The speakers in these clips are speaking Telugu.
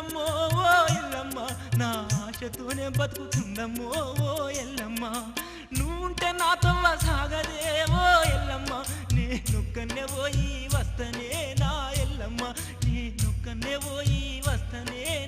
ఉందమ్మో ఓ ఎల్లమ్మ. నా ఆశతోనే బతుకుతుందమ్మో ఓ ఎల్లమ్మ. నువ్వుంటే నాతో సాగదే ఓ ఎల్లమ్మ. నేనొక్కనే పోయి వస్తనే నా ఎల్లమ్మ. నేనొక్కనే పోయి వస్తనే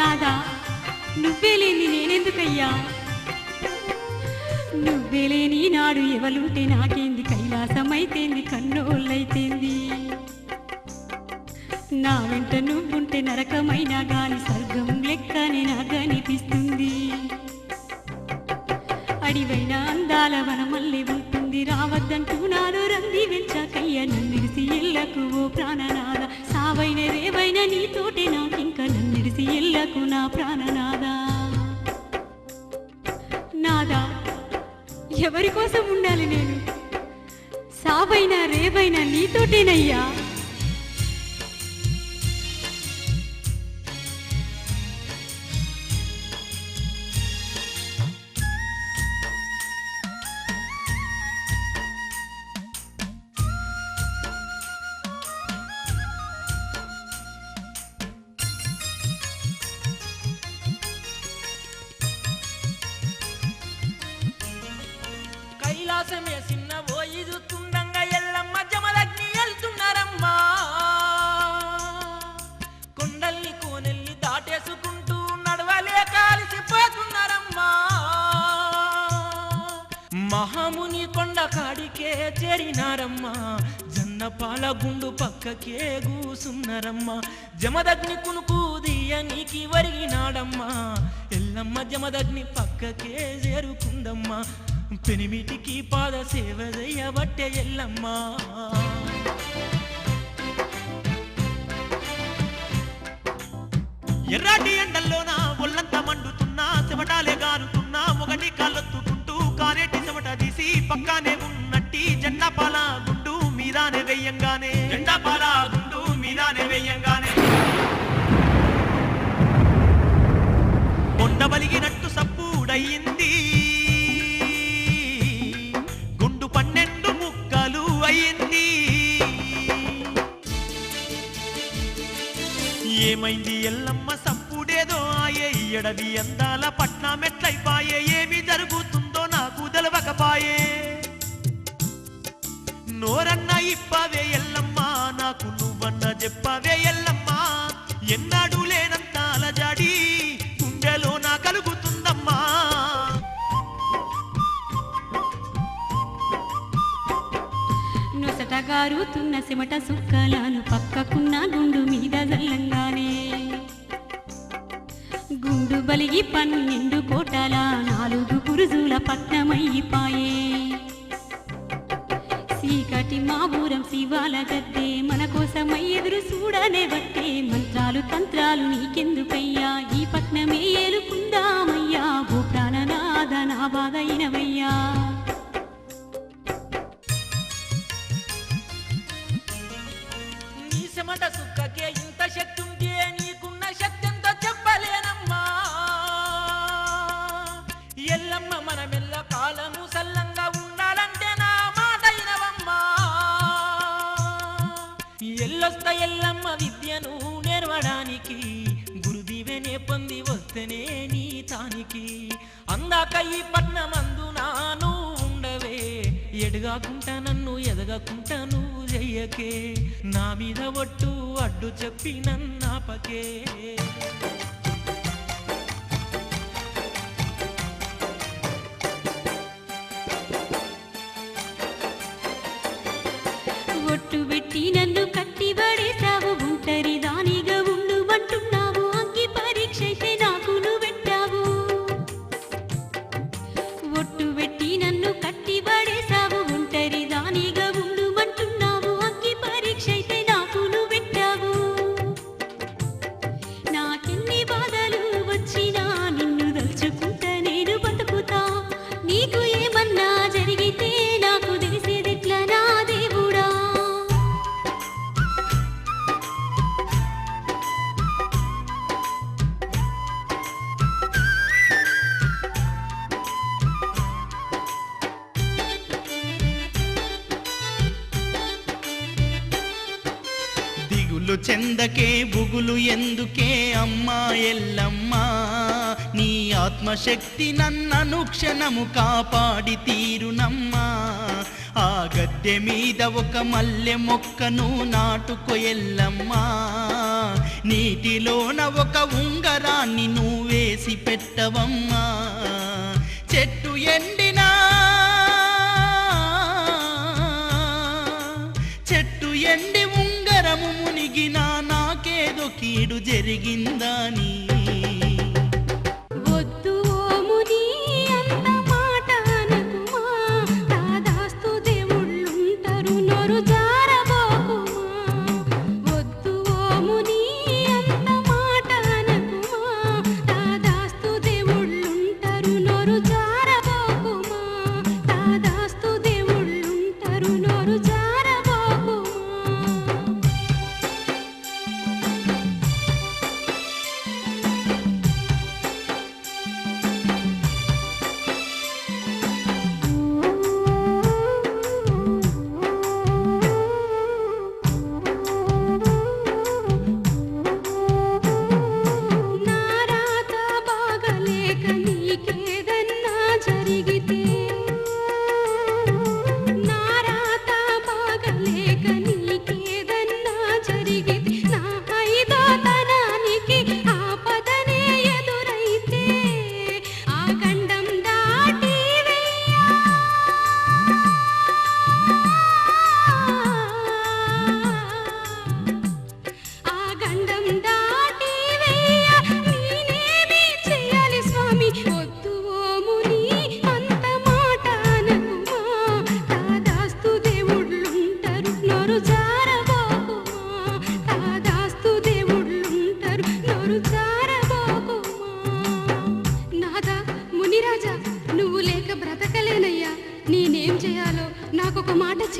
నాదా? నువ్వే లేని నేనెందుకయ్యా? నువ్వే లేని నాడు ఎవలుంటే నాకేంది? కైలాసమైతేంది కన్నోళ్ళైతేంది? నా వెంట నువ్వుంటే నరకమైనా గాని స్వర్గం లెక్కనే నాకు అనిపిస్తుంది అడివైన అందాల వనమల్లి ఉంటుంది. రావద్దంటూ నాలో రంది వెంచాకయ్య. నన్నిడిసి ఎల్లకు ఓ ప్రాణనాద సావైన రేవైన నీతోటే నాకు నన్నిడిసి ఇల్లకు నా ప్రాణనాదా? నాదా? ఎవరి కోసం ఉండాలి నేను? సావైనా రేవైనా నీతోటేనయ్యా? చేరినారమ్మా జన్న జన్నపాల గుండు పక్కకే కూసున్నారమ్మా. జమదగ్ని కునుకు దియనికి వరిగినాడమ్మా ఎల్లమ్మ జమదగ్ని పక్కకే చేరుకుందమ్మా. పెనిమిటికి పాద సేవ చేయబట్టే ఎల్లమ్మా. ఎర్రాటి ఎండల్లోన ఒళ్ళంతా మండుతున్నా చెమటాలే గారుతున్నా మొగటి మీదానే వెయ్యంగానే. జెండా పాల గుండు మీదానే వెయ్యంగానే. కొండ బలిగినట్టు సప్పుడయ్యింది గుండు పన్నెండు ముక్కలు అయ్యింది. ఏమైంది ఎల్లమ్మ సప్పుడేదో ఆయే ఎడవి అందాల పట్నం ఎట్లయిపాయే ఏమి జరుగుతుందో నాకు తెలవకపాయే నోరన్న ఇప్పవే ఎల్లమ్మా నాకు నువ్వన్న చెప్పవే ఎల్లమ్మా. ఎన్నాడు లేనంత అలజాడి గుండెలో నా కలుగుతుందమ్మా. నొసట గారుతున్న సిమట సుక్కలాను పక్కకున్న గుండు మీద జల్లంగానే. గుండు బలిగి పన్నెండు కోటల నాలుగు పురుజుల పట్నమైపాయే చీకటి మాబూరం శివాల గద్దే మన కోసమై ఎదురు చూడనే బట్టే మంత్రాలు తంత్రాలు నీకెందుకయ్యా? ఈ పట్నమే ఏలుకుందామయ్యా. భూ నా బాధ ఇనవయ్యా. నీ సుక్కకే ఇంత శక్తి ఎల్లొస్త ఎల్లమ్మ విద్యను నేర్వడానికి. గురుదివెనే పొంది వస్తేనే నీ తానికి. అందాక ఈ పట్నమందు నాను ఉండవే. ఎడగాకుంటా నన్ను ఎదగకుంటా నువ్వు చెయ్యకే నా మీద ఒట్టు అడ్డు చెప్పి నన్నాపకే. చెందకే బుగులు ఎందుకే అమ్మా ఎల్లమ్మా? నీ ఆత్మశక్తి నన్నను క్షణము కాపాడి తీరునమ్మా. ఆ గద్దె మీద ఒక మల్లె మొక్కను నాటుకు ఎల్లమ్మా. నీటిలోన ఒక ఉంగరాన్ని నువ్వేసి పెట్టవమ్మా. చెట్టు ఎండినా జరిగినా నాకేదో కీడు జరిగిందా నీ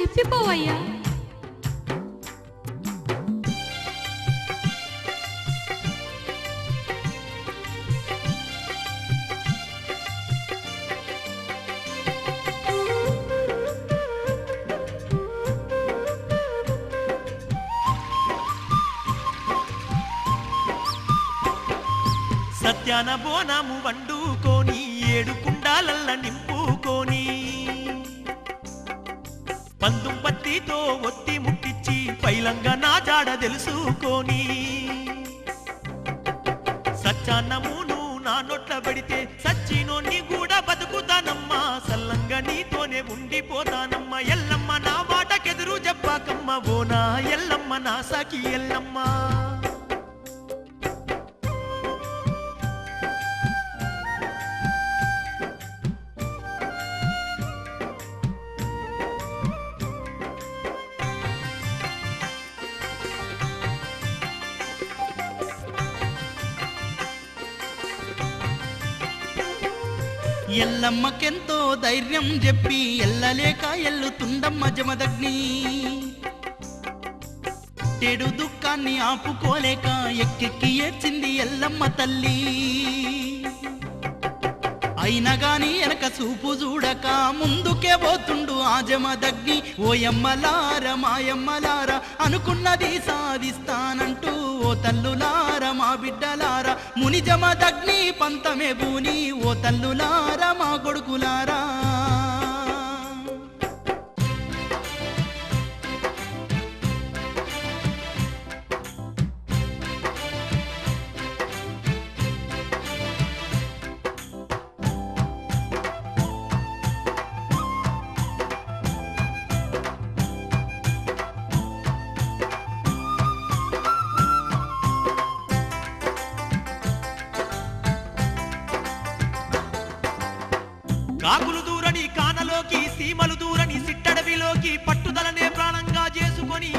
చెప్పిపోవయ్యా. సత్యాన బోనము వండుకొని ఏడు కుండాలల్ల నింపుకొని. పందుం పత్తితో ఒత్తి ముట్టించి పైలంగా నా జాడ తెలుసుకొని. సత్యాన్నమును నా నోట్ల పెడితే నీ కూడా బతుకుతానమ్మా. సల్లంగా నీతోనే ఉండిపోతానమ్మా. ఎల్లమ్మ నా మాటకెదురు చెప్పాకమ్మ. ఓనా ఎల్లమ్మ నా సాకి ఎల్లమ్మా. ఎల్లమ్మకెంతో ధైర్యం చెప్పి ఎల్లలేక ఎల్లుతుండమ్మ జమదగ్ని. టెడు దుఃఖాన్ని ఆపుకోలేక ఎక్కెక్కి ఏడ్చింది ఎల్లమ్మ తల్లి. అయినా గాని వెనక చూపు చూడక ముందుకే పోతుండు ఆ జమదగ్ని. ఓయమ్మలార మాయమ్మలార అనుకున్నది సాధిస్తానంటూ తల్లులార మా బిడ్డలార ముని జమదగ్ని పంతమే భూని ఓ తల్లులార మా కొడుకులారా. కానలోకి సీమలు దూరని సిట్టడవిలోకి పట్టుదలనే ప్రాణంగా చేసుకొని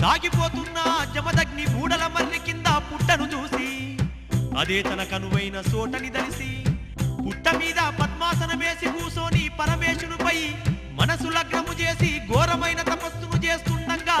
సాగిపోతున్న జమదగ్ని బూడల మర్రి కింద పుట్టను చూసి అదే తన కనువైన సోటని దలిసి పుట్ట మీద పద్మాసనమేసి కూసోని పరమేశునిపై మనసు లగ్నము చేసి ఘోరమైన తపస్సును చేస్తుండగా